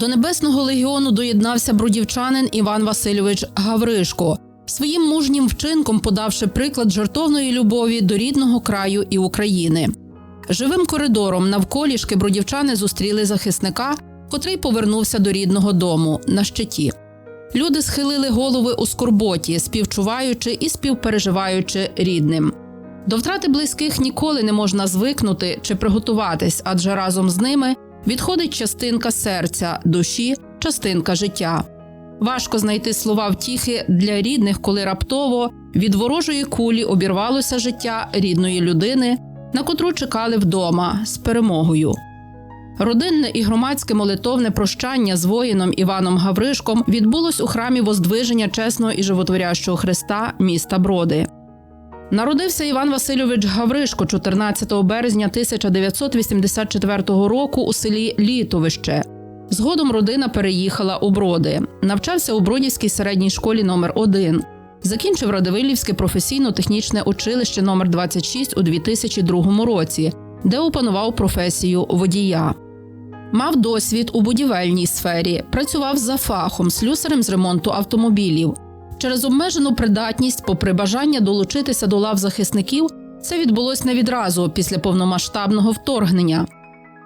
До Небесного легіону доєднався бродівчанин Іван Васильович Гавришко, своїм мужнім вчинком подавши приклад жертовної любові до рідного краю і України. Живим коридором навколішки бродівчани зустріли захисника, котрий повернувся до рідного дому на щиті. Люди схилили голови у скорботі, співчуваючи і співпереживаючи рідним. До втрати близьких ніколи не можна звикнути чи приготуватись, адже разом з ними відходить частинка серця, душі, частинка життя. Важко знайти слова втіхи для рідних, коли раптово від ворожої кулі обірвалося життя рідної людини, на котру чекали вдома з перемогою. Родинне і громадське молитовне прощання з воїном Іваном Гавришком відбулось у храмі Воздвиження чесного і животворящого Христа міста Броди. Народився Іван Васильович Гавришко 14 березня 1984 року у селі Літовище. Згодом родина переїхала у Броди. Навчався у Бродівській середній школі номер 1 Закінчив Радивилівське професійно-технічне училище номер 26 у 2002 році, де опанував професію водія. Мав досвід у будівельній сфері, працював за фахом слюсарем з ремонту автомобілів. Через обмежену придатність, попри бажання долучитися до лав захисників, це відбулось не відразу після повномасштабного вторгнення.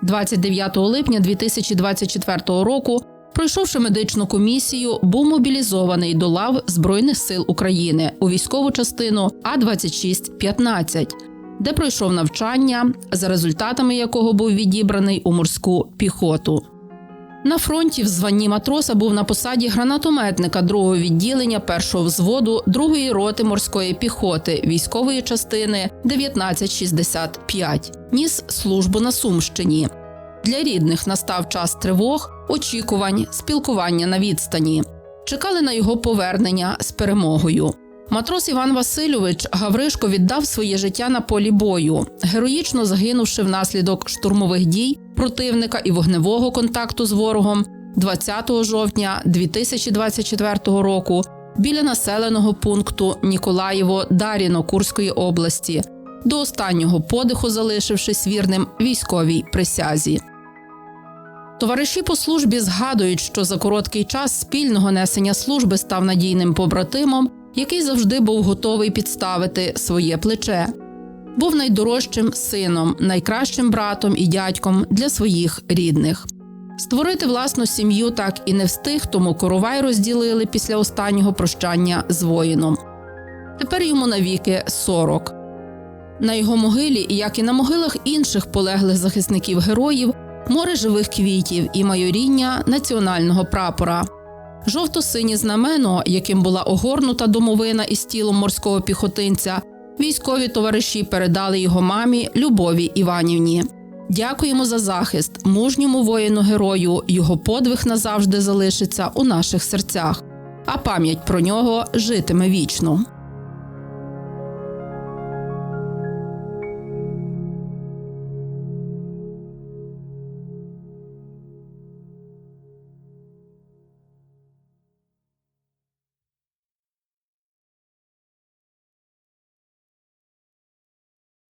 29 липня 2024 року, пройшовши медичну комісію, був мобілізований до лав Збройних сил України у військову частину А 2615 де пройшов навчання, за результатами якого був відібраний у морську піхоту. На фронті в званні матроса був на посаді гранатометника другого відділення першого взводу другої роти морської піхоти військової частини 1965. Ніс службу на Сумщині. Для рідних настав час тривог, очікувань, спілкування на відстані. Чекали на його повернення з перемогою. Матрос Іван Васильович Гавришко віддав своє життя на полі бою, героїчно загинувши внаслідок штурмових дій противника і вогневого контакту з ворогом 20 жовтня 2024 року біля населеного пункту Ніколаєво Даріно Курської області, до останнього подиху залишившись вірним військовій присязі. Товариші по службі згадують, що за короткий час спільного несення служби став надійним побратимом який завжди був готовий підставити своє плече. Був найдорожчим сином, найкращим братом і дядьком для своїх рідних. Створити власну сім'ю так і не встиг, тому коровай розділили після останнього прощання з воїном. Тепер йому навіки 40. На його могилі, як і на могилах інших полеглих захисників героїв, море живих квітів і майоріння національного прапора. Жовто-синє знамено, яким була огорнута домовина із тілом морського піхотинця, військові товариші передали його мамі Любові Іванівні. Дякуємо за захист, мужньому воїну герою. Його подвиг назавжди залишиться у наших серцях, а пам'ять про нього житиме вічно.